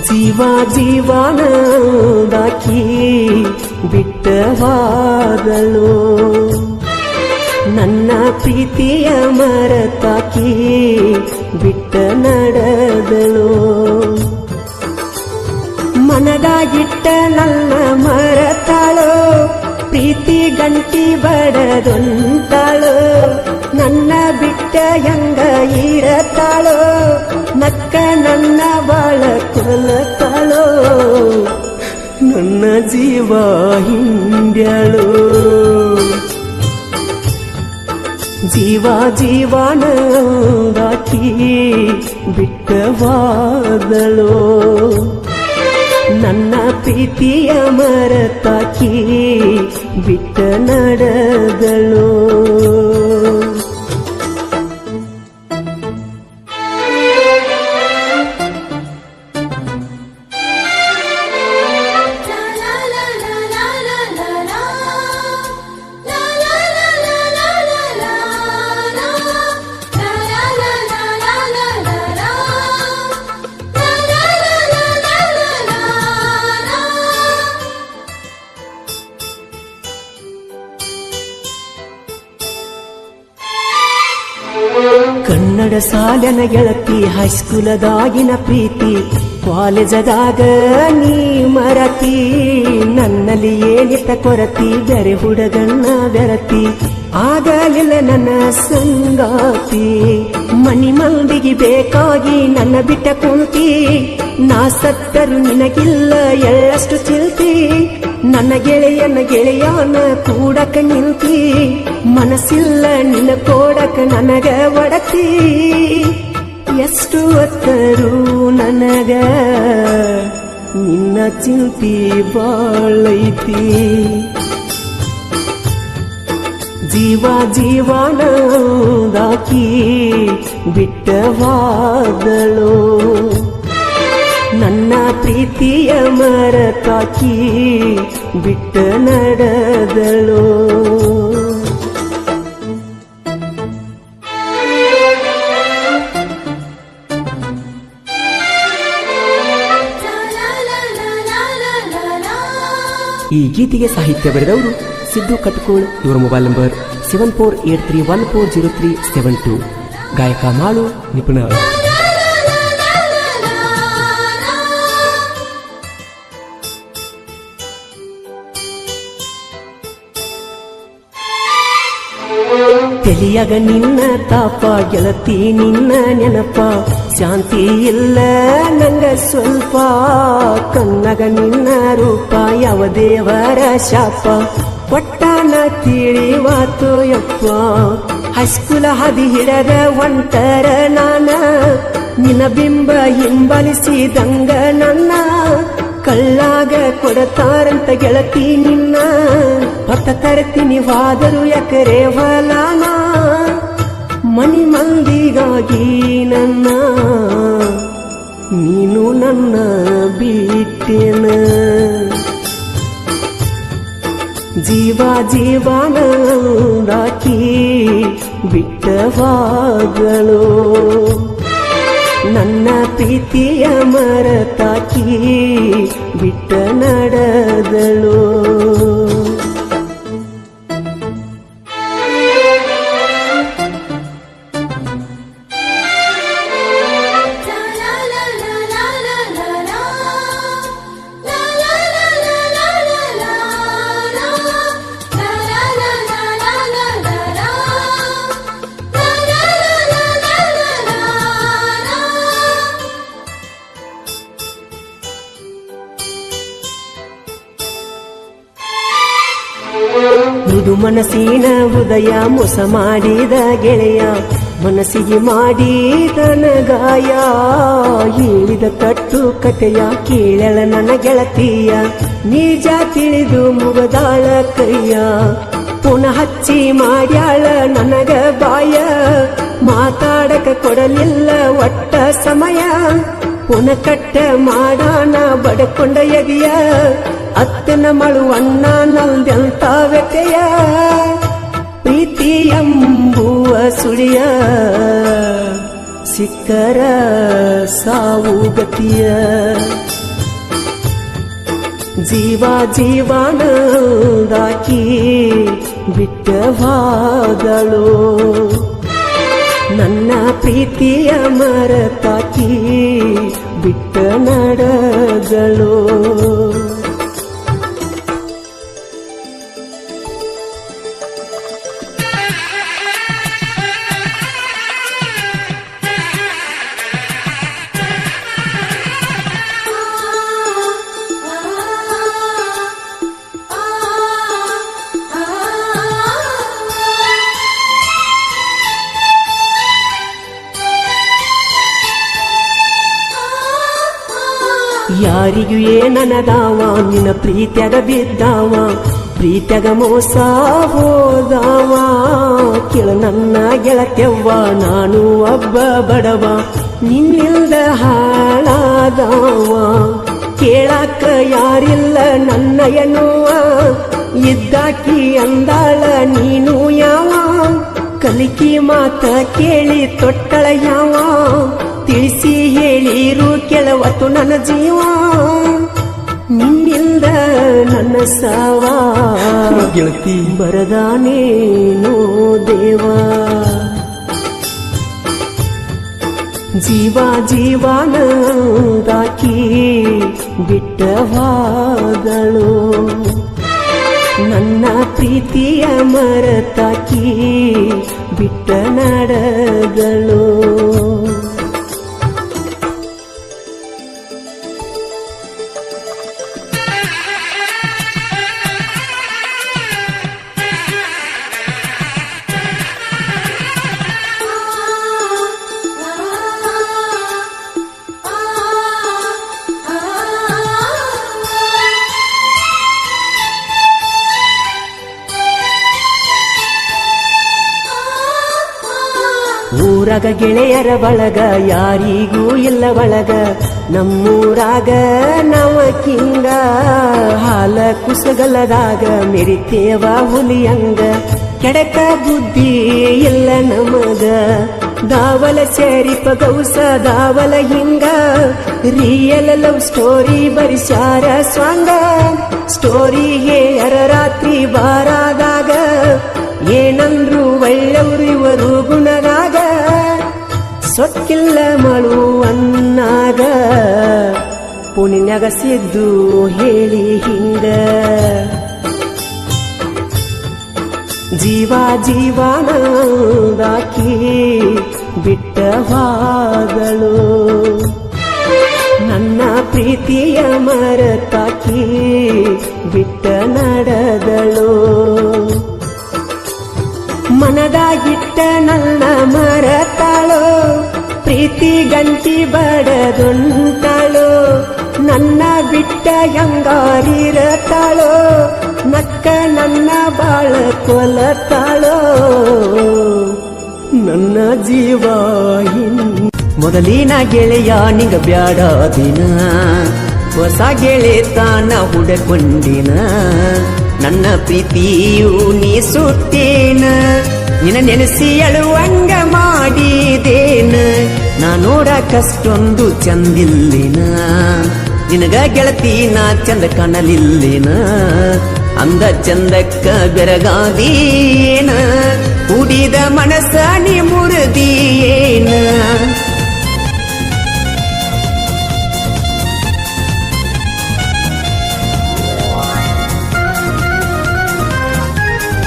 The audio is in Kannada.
ಜೀವ ಜೀವನದಾಕಿ ಬಿಟ್ಟವಾದಳು ನನ್ನ ಪ್ರೀತಿಯ ಮರತಾಕಿ ಬಿಟ್ಟ ನಡೆದಳು. ಮನದಾಗಿಟ್ಟ ನನ್ನ ಮರತಾಳು, ಪ್ರೀತಿ ಗಂಟಿ ಬಡದೊಂತಾಳು ನನ್ನ ಬಿಟ್ಟ ಹೆಂಗ ಇರತಾಳು, ನಕ್ಕ ನನ್ನ ಬಾಳ ಕೊಲತಾಳು ನನ್ನ ಜೀವ ಹಿಂಡ್ಯಾಳು. ಜೀವ ಜೀವನದಾಕಿ ಬಿಟ್ಟವಾದಳು. ನನ್ನ ಪ್ರೀತಿಯ ಮರತಾಕಿ ಬಿಟ್ಟ ನಡೆದಳು. ಕನ್ನಡ ಸಾಲನ ಗೆಳತಿ ಹೈಸ್ಕೂಲದಾಗಿನ ಪ್ರೀತಿ, ಕಾಲೇಜದಾಗ ನೀ ಮರತಿ, ನನ್ನಲ್ಲಿ ಏನಿತ ಕೊರತಿ, ಬೆರೆ ಹುಡುಗನ್ನ ಬೆರತಿ, ಆಗಲಿಲ್ಲ ನನ್ನ ಸಂಗಾತಿ. ಮನಿ ಮಂದಿಗೆ ಬೇಕಾಗಿ ನನ್ನ ಬಿಟ್ಟ ಕುಂತಿ, ನಾ ಸತ್ತರು ನಿನಗಿಲ್ಲ ಎಳ್ಳಷ್ಟು ಚಿಲ್ತಿ. ನನ್ನ ಗೆಳೆಯನ ಗೆಳೆಯನ ಕೂಡಕ ನಿಲ್ತಿ ಮನಸ್ಸಿಲ್ಲ ನಿನ್ನ ಕೋಡಕ ನನಗ ಒಡತಿ. ಎಷ್ಟು ಒತ್ತರು ನನಗ ನಿನ್ನ ಚಿಂತಿ ಬಾಳೈತಿ. ಜೀವ ಜೀವನದಾಕಿ ಬಿಟ್ಟವಾದಳು. ನನ್ನ ಪ್ರೀತಿಯ ಮರತಾಕಿ ಬಿಟ್ಟ ನಡೆದಳು. ಈ ಗೀತೆಗೆ ಸಾಹಿತ್ಯ ಬರೆದವರು ಸಿದ್ದು ಕಟ್ಕೋಳ್. ಇವರ mobile number seven four eight three one four zero three seven two. ಗಾಯಕ ಮಾಳು ನಿಪುಣ ತೆಲಿಯಾಗ ನಿನ್ನ ತಾಪ, ಗೆಳತಿ ನಿನ್ನ ನೆನಪ. ಶಾಂತಿ ಇಲ್ಲ ನಂಗ ಸ್ವಲ್ಪ. ಕನ್ನಗ ನಿನ್ನ ರೂಪ, ಯಾವ ದೇವರ ಶಾಪ. ಒಟ್ಟಾನ ತಿಳಿವಾತು ಯಪ್ಪ. ಹೈಸ್ಕೂಲ ಹದಿ ಹಿಡದ ಒಂಟರ ನಾನ. ನಿನ್ನ ಬಿಂಬ ಹಿಂಬಲಿಸಿದಂಗ ನನ್ನ. ಕಳ್ಳಾಗ ಕೊಡತಾರಂತ ಗೆಳತಿ ನಿನ್ನ. ಹೊತ್ತ ತರ್ತೀನಿ ವಾದರು ಎಕರೆ ಹೊಲಾನ ಮನಿ ಮಂದಿಗಾಗಿ ನನ್ನ. ನೀನು ನನ್ನ ಬಿಟ್ಟೇನ ಜೀವ ಜೀವನದಾಕಿ ಬಿಟ್ಟವಾಗಳು. ನನ್ನ ಪ್ರೀತಿಯ ಮರತಾಕಿ ಬಿಟ್ಟ ನಡೆದಳು. ಮೃದು ಮನಸ್ಸಿನ ಉದಯ ಮೋಸ ಮಾಡಿದ ಗೆಳೆಯ, ಮನಸ್ಸಿಗೆ ಮಾಡಿದನ ಗಾಯ ಹೇಳಿದ ಕಟ್ಟು ಕತೆಯ ಕೇಳಲ ನನ್ನ ಗೆಳತಿಯ, ನಿಜ ತಿಳಿದು ಮುಗದಾಳ ಕೈಯ. ಪುನಃ ಹಚ್ಚಿ ಮಾಡ್ಯಾಳ ನನಗ ಬಾಯ, ಮಾತಾಡಕ ಕೊಡಲಿಲ್ಲ ಒಟ್ಟ ಸಮಯ. ಪುನ ಕಟ್ಟ ಮಾಡಾನ ಬಡಕೊಂಡ ಎದಿಯ. ಅತ್ತನ ಮಳುವಣ್ಣ ನಲ್ದೆಂತ ವ್ಯತೆಯ ಪ್ರೀತಿ ಎಂಬುವ ಸುಳಿಯ. ಸಿಕ್ಕರ ಸಾವು ಗತಿಯ. ಜೀವ ಜೀವನದಾಕಿ ಬಿಟ್ಟ ಹೋದಳು ನನ್ನ ಪ್ರೀತಿಯ ಮರತಾಕಿ ಬಿಟ್ಟ ಯಾರಿಗೂ ಏನನದಾವ ನಿನ್ನ ಪ್ರೀತ್ಯಾಗ ಬಿದ್ದಾವ ಪ್ರೀತ್ಯಾಗ ಮೋಸ ಹೋದಾವ ಕೇಳ ನನ್ನ ಗೆಳತ್ಯವ್ವ ನಾನು ಒಬ್ಬ ಬಡವ ನಿನ್ನಿಲ್ದ ಹಾಳಾದವ ಕೇಳಾಕ ಯಾರಿಲ್ಲ ನನ್ನ ಎನ್ನುವ ಇದ್ದಾಕಿ ಅಂದಾಳ ನೀನು ಯಾವ ಕಲಿಕಿ ಮಾತ ಕೇಳಿ ತೊಟ್ಟಳ ಯಾವ ತಿಳಿಸಿ ಹೇಳಿರು ಕೆಲವತ್ತು ನನ್ನ ಜೀವ. ನಿನ್ನಿಂದ ನನ್ನ ಸಾವ. ಗೆಳತಿ. ಬರದಾನೇನೋ ದೇವ. ಜೀವ ಜೀವಾನಂದಾಕಿ ಬಿಟ್ಟವಾದಳು. ನನ್ನ ಪ್ರೀತಿಯ ಮರತಾಕಿ ಬಿಟ್ಟ ನಡೆದಳು ಊರಾಗ ಗೆಳೆಯರ ಬಳಗ ಯಾರಿಗೂ ಇಲ್ಲ ಒಳಗ ನಮ್ಮೂರಾಗ ನವ ಕಿಂಗ ಹಾಲ ಕುಸಗಲದಾಗ ಮೆರಿತೇವ ಹುಲಿಯಂಗ ಕೆಡಕ ಬುದ್ಧಿ ಇಲ್ಲ ನಮಗ ದಾವಲ ಸೇರಿಪ ಗೌಸ ದಾವಲ ಹಿಂಗ real love story ಬರಿಸಾರ Swang story ಹೇಯರ ರಾತ್ರಿ ಬಾರಾದಾಗ ಏನಂದ್ರು ಒಳ್ಳೆವ್ರು ಇವರು ಪುಣ್ಯಗ ಸಿದ್ದು ಹೇಳಿ ಹಿಂಗ. ಜೀವ ಜೀವನದಾಕಿ ಬಿಟ್ಟವಾದಳು ನನ್ನ ಪ್ರೀತಿಯ ಮರತಾಕಿ ಬಿಟ್ಟ ನಡೆದಳು. ಮನದಾಗಿಟ್ಟ ನನ್ನ ಮರತಾಳೋ. ಪ್ರೀತಿ ಗಂಟಿ ಬಡದುಂಟಾಳೋ ನನ್ನ ಬಿಟ್ಟ ಹೆಂಗಾರಿರತಾಳೋ ನಕ್ಕ ನನ್ನ ಬಾಳ ಕೊಲತಾಳೋ. ನನ್ನ ಜೀವ ಮೊದಲಿನ ಗೆಳೆಯ ನಿಂಗ ಬ್ಯಾಡ ದಿನ. ಹೊಸ ಗೆಳೆತಾನ ಹುಡಕೊಂಡಿನ. ನನ್ನ ಪ್ರೀತಿಯು ನೀ ಸುತ್ತೇನ ನಿನ್ನ ನೆನೆಸಿ ಅಳುವಂಗ ಮಾಡಿದೇನ. ನಾ ನೋಡಕಷ್ಟೊಂದು ಚಂದಿಲ್ಲಿನ. ನಿನಗ ಗೆಳತಿ ನಾ ಚಂದ ಕಾಣಲಿಲ್ಲೇನ ಅಂದ ಚಂದಕ್ಕ ಬೆರಗಾದೀನ ಕುಡಿದ ಮನಸ್ಸ ನೀ ಮುರಿದಿಯೇನ